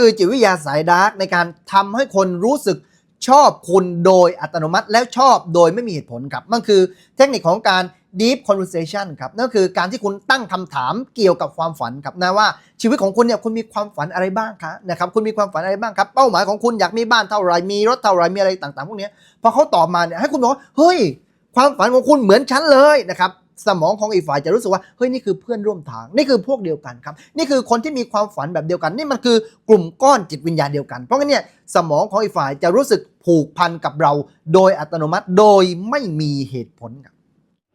คือจิตวิทยาสายดาร์กในการทำให้คนรู้สึกชอบคุณโดยอัตโนมัติแล้วชอบโดยไม่มีเหตุผลครับมันคือเทคนิคของการ deep conversation ครับนั่นคือการที่คุณตั้งคำถามเกี่ยวกับความฝันครับนะว่าชีวิตของคุณเนี่ยคุณมีความฝันอะไรบ้างคะนะครับคุณมีความฝันอะไรบ้างครับเป้าหมายของคุณอยากมีบ้านเท่าไรมีรถเท่าไรมีอะไรต่างๆ พวกนี้พอเขาตอบมาเนี่ยให้คุณบอกว่าเฮ้ย ความฝันของคุณเหมือนฉันเลยนะครับ สมองของอีกฝ่ายจะรู้สึกว่าเฮ้ยนี่คือเพื่อนร่วมทาง นี่คือพวกเดียวกันครับ นี่คือคนที่มีความฝันแบบเดียวกัน นี่มันคือกลุ่มก้อนจิตวิญญาณเดียวกัน เพราะงั้นเนี่ยสมองของอีกฝ่ายจะรู้สึกผูกพันกับเรา โดยอัตโนมัติโดยไม่มีเหตุผลครับ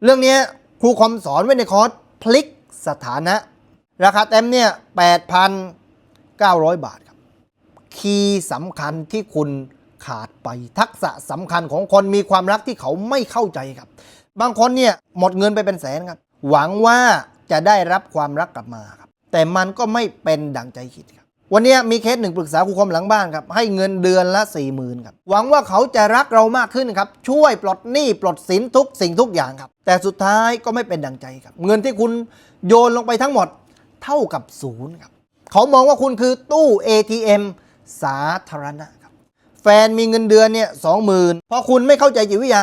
เรื่องนี้ครูคอมสอนไว้ในคอร์สพลิกสถานะ ราคาเต็มเนี่ย8,900 บาทครับ คีย์สำคัญที่คุณขาดไปทักษะสำคัญของคนมีความรักที่เขาไม่เข้าใจครับ บางคนเนี่ยหมดเงินไปเป็นแสนครับ หวังว่าจะได้รับความรักกลับมาครับ แต่มันก็ไม่เป็นดังใจคิดครับ วันนี้มีเคสหนึ่งปรึกษาครูคมหลังบ้านครับ ให้เงินเดือนละ4ี่หมื่นครับ หวังว่าเขาจะรักเรามากขึ้นครับ ช่วยปลดหนี้ปลดสินทุกสิ่งทุกอย่างครับ แต่สุดท้ายก็ไม่เป็นดังใจครับ เงินที่คุณโยนลงไปทั้งหมดเท่ากับศูนย์ครับ เขามองว่าคุณคือตู้ ATM สาธารณะครับ แฟนมีเงินเดือนเนี่ยสองหมื่นพอคุณไม่เข้าใจจิตวิทยา